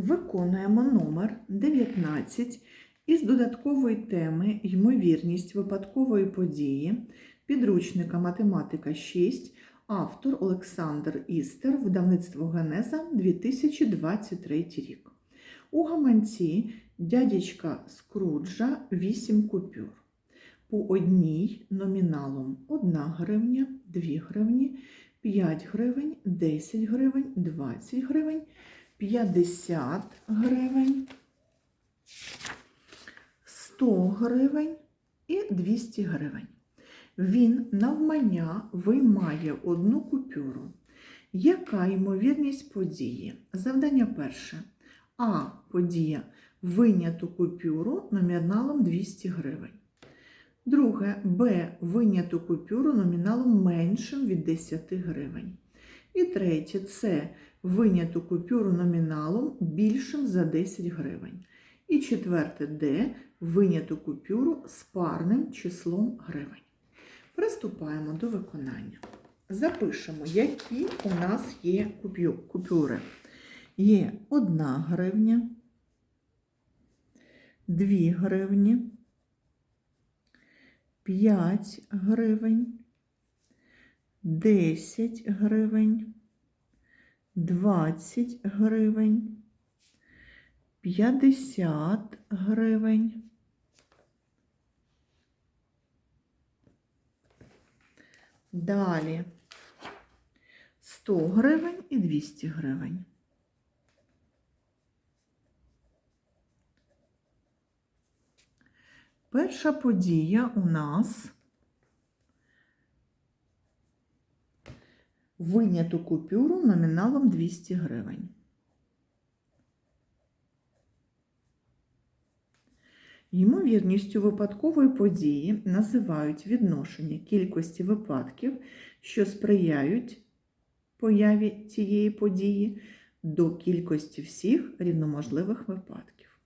Виконуємо номер 19 із додаткової теми Ймовірність випадкової події підручника Математика 6, автор Олександр Істер, видавництво Генеза 2023 рік. У гаманці дядечка Скруджа 8 купюр. По одній номіналом 1 гривня, 2 гривні, 5 гривень, 10 гривень, 20 гривень, 50 гривень, 100 гривень і 200 гривень. Він навмання виймає одну купюру. Яка ймовірність події? Завдання перше. А. Подія виняту купюру номіналом 200 гривень. Друге Б. Виняту купюру номіналом меншим від 10 гривень. І третє С. Виняту купюру номіналом більшим за 10 гривень. І четверте Д. Виняту купюру з парним числом гривень. Приступаємо до виконання. Запишемо, які у нас є купюри. Є 1 гривня, 2 гривні, 5 гривень, 10 гривень, 20 гривень, 50 гривень. Далі 100 гривень і 200 гривень. Перша подія у нас виняту купюру номіналом 200 гривень. Ймовірністю випадкової події називають відношення кількості випадків, що сприяють появі цієї події, до кількості всіх рівноможливих випадків.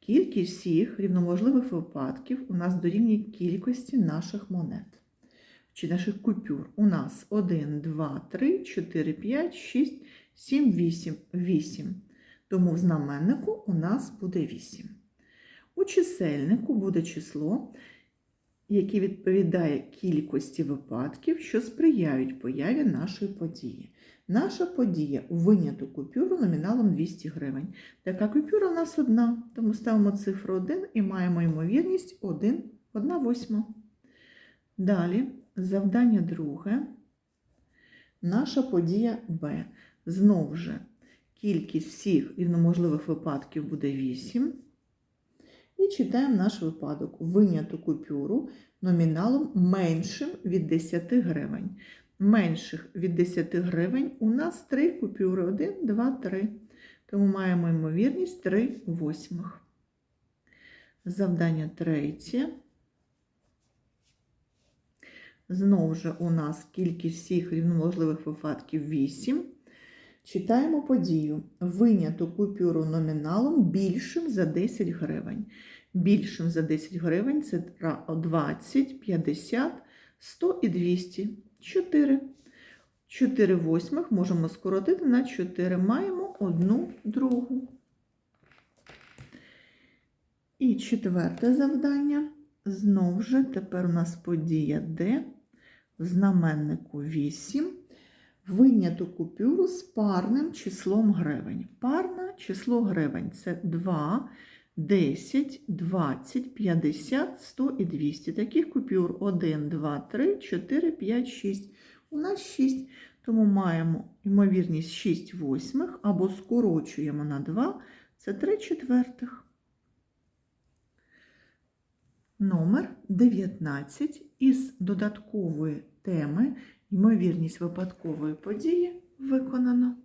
Кількість всіх рівноможливих випадків у нас дорівнює кількості наших монет. Чи наших купюр. У нас 1, 2, 3, 4, 5, 6, 7, 8, 8. Тому в знаменнику у нас буде 8. У чисельнику буде число, яке відповідає кількості випадків, що сприяють появі нашої події. Наша подія у виняту купюру номіналом 200 гривень. Така купюра у нас одна, тому ставимо цифру 1 і маємо ймовірність 1, 1 восьма. Далі, завдання друге. Наша подія Б. Знову ж, кількість всіх рівноможливих випадків буде 8. І читаємо наш випадок. Виняту купюру номіналом меншим від 10 гривень. Менших від 10 гривень у нас 3 купюри. 1, 2, 3. Тому маємо ймовірність 3 восьмих. Завдання третє. Знову ж у нас кількість всіх рівноможливих випадків 8. Читаємо подію. Виняту купюру номіналом більшим за 10 гривень. Більшим за 10 гривень це 20, 50, 100 і 200. 4. 4 восьмих можемо скоротити на 4. Маємо одну другу. І четверте завдання. Знову ж тепер у нас подія Д. В знаменнику 8 виняту купюру з парним числом гривень. Парне число гривень це 2, 10, 20, 50, 100 і 200. Таких купюр 1, 2, 3, 4, 5, 6. У нас 6, тому маємо ймовірність 6 восьмих або скорочуємо на 2, це 3 четвертих. Номер 19 із додаткової теми ймовірність випадкової події виконано.